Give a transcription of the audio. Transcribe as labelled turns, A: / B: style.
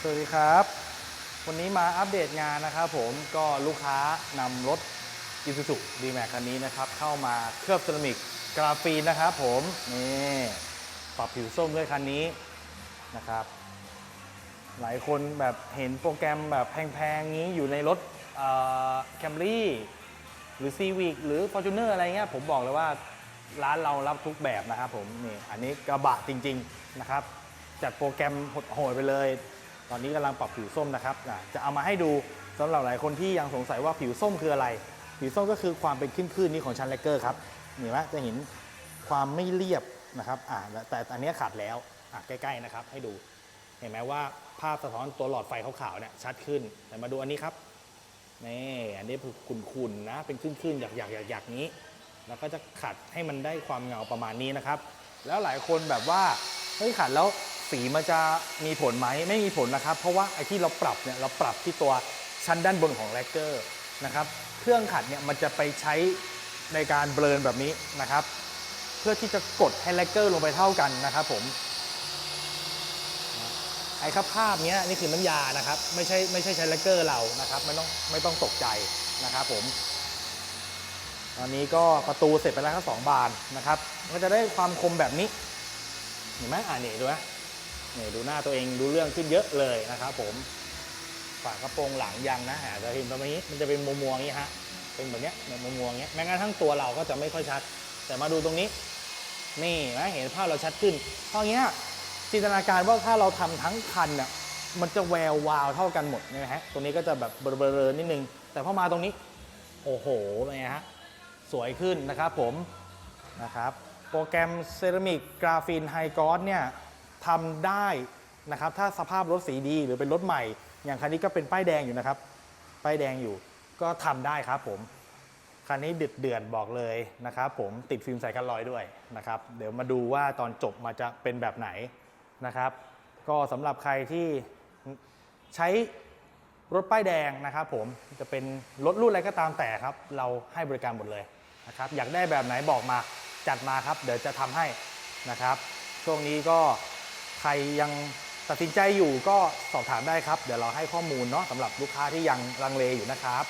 A: สวัสดีครับ วันนี้มาอัปเดตงานนะครับผมก็ลูกค้านำรถ i s u z u d m a x คันนี้นะครับ เข้ามาเคลือบเซรามิกกราฟีนนะครับผมนี่ปรับผิวส้มด้วยคันนี้นะครับ หลายคนแบบเห็นโปรแกรมแบบแพงๆงี้อยู่ในรถแคมรี่หรือ Civic หรือ Fortuner อะไรเงี้ยผมบอกเลยว่าร้านเรารับทุกแบบนะครับผมนี่อันนี้กระบะจริง ๆ นะครับ จัดโปรแกรมโหดไปเลย ตอนนี้กำลังปรับผิวส้มนะครับจะเอามาให้ดูสำหรับหลายคนที่ยังสงสัยว่าผิวส้มคืออะไร ผิวส้มก็คือความเป็นคลื่นๆนี้ของชั้นแลกเกอร์ครับเห็นไหมจะเห็นความไม่เรียบนะครับอ่าแต่อันนี้ขาดแล้วอะใกล้ๆนะครับให้ดู เห็นไหมว่าภาพสะท้อนตัวหลอดไฟขาวๆเนี่ยชัดขึ้นแต่มาดูอันนี้ครับนี่อันนี้คือขุ่นๆนะเป็นคลื่นๆหยักๆๆๆนี้ แล้วก็จะขัดให้มันได้ความเงาประมาณนี้นะครับ แล้วหลายคนแบบว่าเฮ้ยขัดแล้ว สีมันจะมีผลไหมไม่มีผลนะครับ เพราะว่าไอ้ที่เราปรับเนี่ยเราปรับที่ตัวชั้นด้านบนของแลกเกอร์นะครับเครื่องขัดเนี่ยมันจะไปใช้ในการเบลนแบบนี้นะครับ เพื่อที่จะกดให้แลกเกอร์ลงไปเท่ากันนะครับผมไอ้ครับภาพเนี้ยนี่คือน้ำยานะครับ ไม่ใช่ไม่ใช่ใช้แลกเกอร์เรานะครับไม่ต้องไม่ต้องตกใจนะครับผมตอนนี้ก็ประตูเสร็จไปแล้วครับสองบานนะครับ ก็จะได้ความคมแบบนี้เห็นไหมอ่านี่ดูนะ นี่ดูหน้าตัวเองดูเรื่องขึ้นเยอะเลยนะครับผมฝากระโปรงหลังยังนะอาจจะเห็นประมาณนี้มันจะเป็นมัวมัวๆอย่างนี้ฮะเป็นแบบเนี้ยเนี่ยมัวมัวๆอย่างเงี้ยแม้กระทั่งตัวเราก็จะไม่ค่อยชัด แต่มาดูตรงนี้ นี่นะเห็นภาพเราชัดขึ้นเพราะงี้จินตนาการว่าถ้าเราทำทั้งคันเนี่ยมันจะแวววาวเท่ากันหมดนะฮะตรงนี้ก็จะแบบเบลอๆนิดนึง แต่พอมาตรงนี้ โอ้โหเป็นไงฮะสวยขึ้นนะครับผมนะครับโปรแกรมเซรามิกกราฟีนไฮกรอสเนี่ย ทำได้นะครับ ถ้าสภาพรถสีดีหรือเป็นรถใหม่ อย่างคันนี้ก็เป็นป้ายแดงอยู่นะครับ ป้ายแดงอยู่ ก็ทำได้ครับผม คันนี้เดือดเดือดบอกเลยนะครับ ผมติดฟิล์มใส่กันรอยด้วยนะครับ เดี๋ยวมาดูว่าตอนจบมาจะเป็นแบบไหนนะครับ ก็สำหรับใครที่ใช้รถป้ายแดงนะครับผมจะเป็นรถรุ่นอะไรก็ตามแต่ครับ เราให้บริการหมดเลยนะครับอยากได้แบบไหนบอกมาจัดมาครับ เดี๋ยวจะทำให้นะครับ ช่วงนี้ก็ ใครยังตัดสินใจอยู่ก็สอบถามได้ครับ เดี๋ยวเราให้ข้อมูลเนาะสำหรับลูกค้าที่ยังลังเลอยู่นะครับ